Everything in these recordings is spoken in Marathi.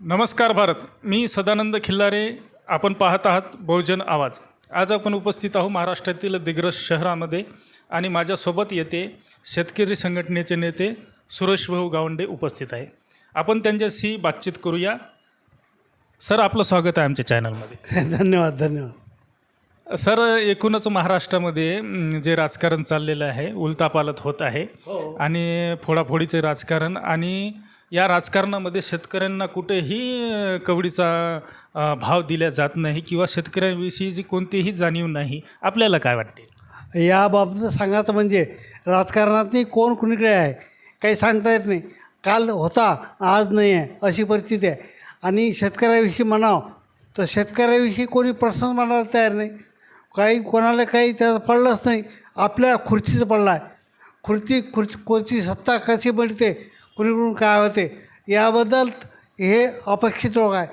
नमस्कार भारत. मी सदानंद खिल्लारे. आपण पाहत आहात बहुजन आवाज. आज आपण उपस्थित आहोत महाराष्ट्रातील दिग्रस शहरामध्ये आणि माझ्यासोबत येते शेतकरी संघटनेचे नेते सुरेश भाऊ गावंडे उपस्थित आहे. आपण त्यांच्याशी बातचीत करूया. सर आपलं स्वागत आहे आमच्या चॅनलमध्ये. धन्यवाद धन्यवाद. सर एकूणच महाराष्ट्रामध्ये जे राजकारण चाललेलं आहे उलतापालत होत आहे आणि फोडाफोडीचे राजकारण आणि या राजकारणामध्ये शेतकऱ्यांना कुठेही कवडीचा भाव दिला जात नाही किंवा शेतकऱ्यांविषयीची कोणतीही जाणीव नाही. आपल्याला काय वाटते? याबाबत सांगायचं म्हणजे राजकारणातही कोण कुणीकडे आहे? काही सांगता येत नाही. काल होता आज नाही आहे अशी परिस्थिती आहे. आणि शेतकऱ्याविषयी म्हणावं तर शेतकऱ्याविषयी कोणी प्रश्न मांडायला तयार नाही. काही कोणाला काही त्याचं पडलंच नाही. आपल्या खुर्चीचं पडला आहे. खुर्ची खुर्ची खुर्ची सत्ता कशी मिळते कुणीकडून काय होते याबद्दल हे अपेक्षित रोग आहे.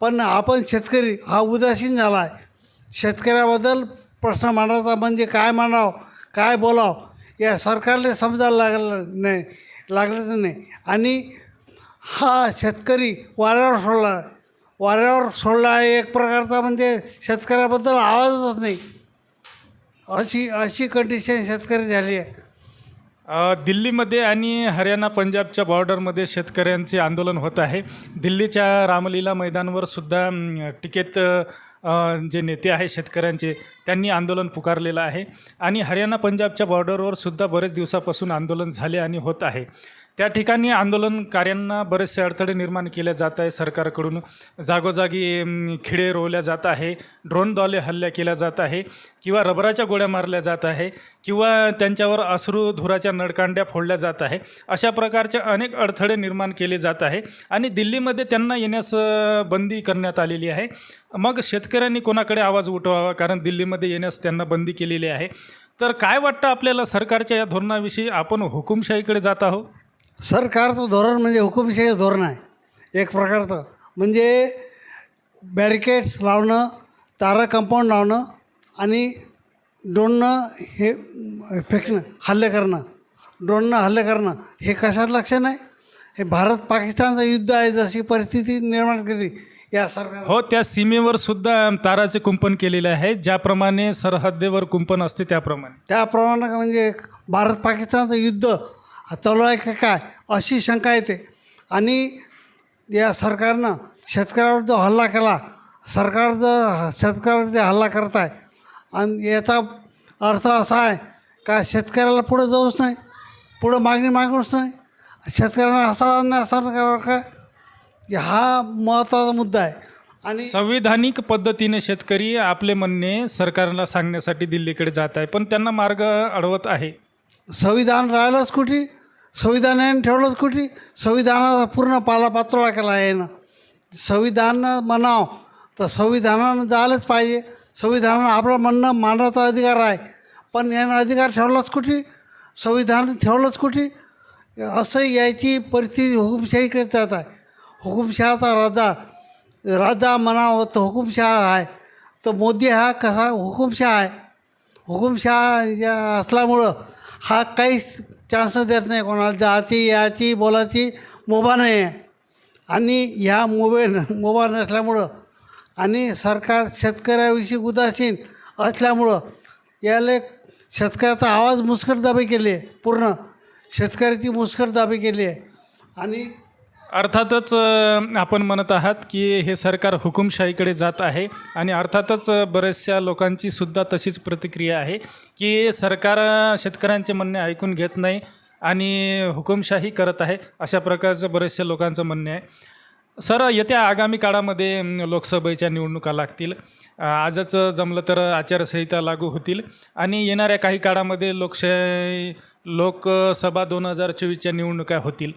पण आपण शेतकरी हा उदासीन झाला आहे. शेतकऱ्याबद्दल प्रश्न मांडायचा म्हणजे काय मांडावं काय बोलावं या सरकारला समजायला लागलं नाही लागलं नाही. आणि हा शेतकरी वाऱ्यावर सोडला वाऱ्यावर सोडला आहे एक प्रकारचा म्हणजे शेतकऱ्याबद्दल आवाजच नाही. अशी अशी कंडिशन शेतकरी झाली आहे. अ, दिल्लीमध्ये आणि हरियाणा पंजाबच्या बॉर्डरमध्ये शेतकऱ्यांचे आंदोलन होत आहे. दिल्लीच्या रामलीला मैदानवर सुद्धा अम, टिकेत अ, जे नेते आहे शेतकऱ्यांचे त्यांनी आंदोलन पुकारलेलं आहे. आणि हरियाणा पंजाबच्या बॉर्डरवर सुद्धा बरेच दिवसापासून आंदोलन झाले आणि होत आहे. त्या ठिकाणी आंदोलनकार्यांना बरेचसे अडथळे निर्माण केले जात आहे सरकारकडून. जागोजागी खिळे खिडे रोवल्या जात आहे ड्रोनद्वारे हल्ल्या केल्या जात आहे किंवा रबराच्या गोळ्या मारल्या जात आहे किंवा त्यांच्यावर अश्रू धुराच्या नळकांड्या फोडल्या जात आहे. अशा प्रकारचे अनेक अडथळे निर्माण केले जात आहे आणि दिल्लीमध्ये त्यांना येण्यास बंदी करण्यात आलेली आहे. मग शेतकऱ्यांनी कोणाकडे आवाज उठवावा? कारण दिल्लीमध्ये येण्यास त्यांना बंदी केलेली आहे. तर काय वाटतं आपल्याला सरकारच्या या धोरणाविषयी? आपण हुकुमशाहीकडे जात आहोत? सरकारचं धोरण म्हणजे हुकुमशाही धोरण आहे. एक प्रकारचं. म्हणजे बॅरिकेड्स लावणं तारा कंपाऊंड लावणं आणि ड्रोननं हे फेकणं हल्ले करणं. ड्रोननं हल्ले करणं. हे कशात लक्ष नाही? हे भारत पाकिस्तानचं युद्ध आहे जशी परिस्थिती निर्माण केली या सरकार हो त्या सीमेवर सुद्धा ताराचे कुंपण केलेले आहे ज्याप्रमाणे सरहद्दीवर कुंपण असते त्याप्रमाणे. त्याप्रमाणे का म्हणजे भारत पाकिस्तानचं युद्ध चालू आहे का काय? अशी शंका येते. आणि या सरकारनं शेतकऱ्यावर जो हल्ला केला सरकार जर शेतकऱ्यावर जे हल्ला करत आहे आणि याचा अर्थ असा आहे का शेतकऱ्याला पुढं जाऊच नाही पुढं मागणी मागूच नाही. शेतकऱ्यांना असा अन्याय सरकारवर काय हा महत्त्वाचा मुद्दा आहे. आणि संविधानिक पद्धतीने शेतकरी आपले म्हणणे सरकारला सांगण्यासाठी दिल्लीकडे जात आहे पण त्यांना मार्ग अडवत आहे. संविधान राहिलंच कुठे? संविधानाने ठेवलंच कुठे? संविधानाचा पूर्ण पालापाचोळा केला आहे ना संविधान म्हणाव तर संविधानानं जायलाच पाहिजे. संविधानानं आपलं म्हणणं मांडण्याचा अधिकार आहे. पण यानं अधिकार ठेवलाच कुठे? संविधान ठेवलंच कुठे? असं याची परिस्थिती हुकुमशाहीकडे जात आहे. हुकुमशहाचा राजा राजा म्हणावं तर हुकुमशहा आहे. तर मोदी हा कसा हुकुमशहा आहे? हुकुमशहा या असल्यामुळं हा काहीच चान्स देत नाही कोणाला. जायची याची बोलाची मोबा नाही आहे आणि ह्या मोबाईल मोबा नसल्यामुळं आणि सरकार शेतकऱ्याविषयी उदासीन असल्यामुळं याला शेतकऱ्याचा आवाज मुस्कटदाबी केली आहे पूर्ण. शेतकऱ्याची मुस्कट दाबी केली आहे आणि अर्थातच आपण म्हणत आहात की हे सरकार हुकुमशाहीकडे जात आहे आणि अर्थातच बऱ्याचशा लोकांची सुद्धा तशीच प्रतिक्रिया आहे की सरकार शेतकऱ्यांचे म्हणणे ऐकून घेत नाही आणि हुकुमशाही करत आहे अशा प्रकारचं बरेचशा लोकांचं म्हणणे आहे. सर येत्या आगामी काळामध्ये लोकसभेच्या निवडणुका लागतील. आजच जमलं तर आचारसंहिता लागू होतील आणि येणाऱ्या काही काळामध्ये लोकशाही लोकसभा दोन हजार चोवीसच्या निवडणुका होतील.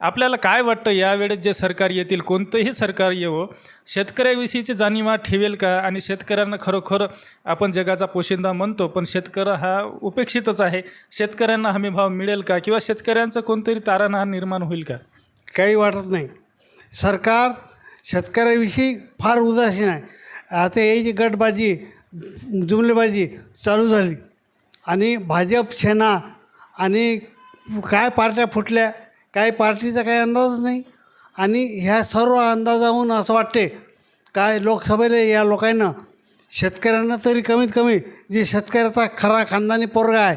आपल्याला काय वाटतं? यावेळेस जे सरकार येतील कोणतंही सरकार येवो शेतकऱ्याविषयीची जाणीवा ठेवेल का? आणि शेतकऱ्यांना खरोखर आपण जगाचा पोशिंदा म्हणतो पण शेतकरी हा उपेक्षितच आहे. शेतकऱ्यांना हमीभाव मिळेल का? किंवा शेतकऱ्यांचं कोणतरी तारणहार निर्माण होईल का? काही वाटत नाही. सरकार शेतकऱ्याविषयी फार उदासीन आहे. आता याची गटबाजी जुमलेबाजी चालू झाली. आणि भाजप सेना आणि काय पार्ट्या फुटल्या? काही पार्टीचा काही अंदाजच नाही. आणि ह्या सर्व अंदाजाहून असं वाटते काय लोकसभेला या लोकांना शेतकऱ्यांना तरी कमीत कमी जे शेतकऱ्याचा खरा खानदानी पोरगा आहे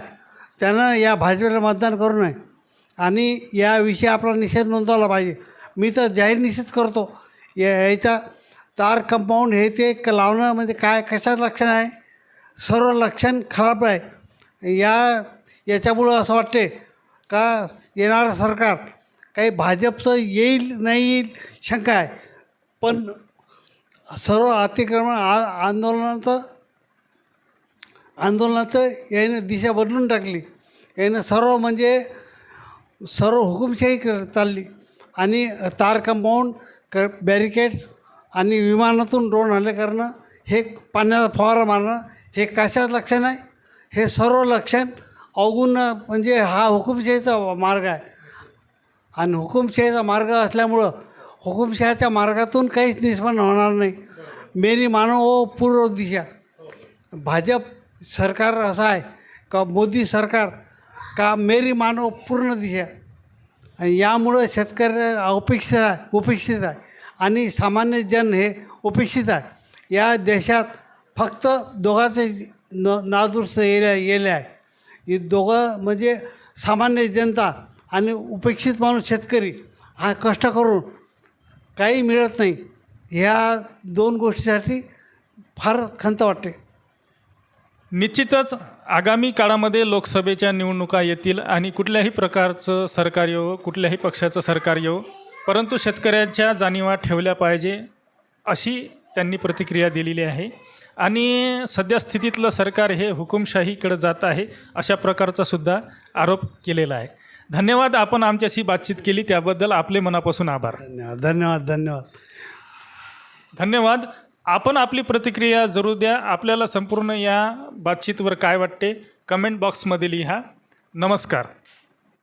त्यानं या भाजपला मतदान करू नये. आणि याविषयी आपला निषेध नोंदवला पाहिजे. मी तर जाहीर निषेध करतो या याचा तार कंपाऊंड हे ते लावणं म्हणजे काय कशाचं लक्षण आहे? सर्व लक्षण खराब आहे. या याच्यामुळं असं वाटते का येणारं सरकार? काही भाजपचं येईल नाही येईल? शंका आहे. पण सर्व अतिक्रमण आ आंदोलनाचं आंदोलनाचं यानं दिशा बदलून टाकली. यानं सर्व म्हणजे सर्व हुकुमशाही कर चालली. आणि तार कंपाऊंड क बॅरिकेड्स आणि विमानातून ड्रोन हल्ले करणं हे पाण्याचा फवारा मारणं हे कशाचं लक्षण आहे? हे सर्व लक्षण अवगुण म्हणजे हा हुकुमशाहीचा मार्ग आहे. आणि हुकुमशाहीचा मार्ग असल्यामुळं हुकुमशाहीच्या मार्गातून काहीच निष्पन्न होणार नाही. मेरी मानव हो पूर्व दिशा. भाजप सरकार असं आहे का मोदी सरकार का मेरी मानव हो पूर्ण दिशा. आणि यामुळं शेतकरी अपेक्षित आहे उपेक्षित आहे. आणि सामान्य जन हे उपेक्षित आहे. या देशात फक्त दोघांचे न नादुरुस्त येले येले आहे. हे दोघं म्हणजे सामान्य जनता आणि उपेक्षित माणूस शेतकरी हा कष्ट करून काही मिळत नाही. ह्या दोन गोष्टीसाठी फार खंत वाटते. निश्चितच आगामी काळामध्ये लोकसभेच्या निवडणुका येतील आणि कुठल्याही प्रकारचं सरकार येवो कुठल्याही पक्षाचं सरकार येवो परंतु शेतकऱ्याच्या जाणीवा ठेवल्या पाहिजे अशी त्यांनी प्रतिक्रिया दिलेली आहे. आणि सध्या स्थितीतलं सरकार हे हुकुमशाहीकडे जात आहे अशा प्रकारचा सुद्धा आरोप केलेला आहे. धन्यवाद आपण आमच्याशी बातचीत केली त्याबद्दल आपले मनापासून आभार. धन्यवाद धन्यवाद धन्यवाद. धन्यवाद. आपण आपली प्रतिक्रिया जरूर द्या. आपल्याला संपूर्ण या बातचीतवर काय वाटते कमेंट बॉक्समध्ये लिहा. नमस्कार.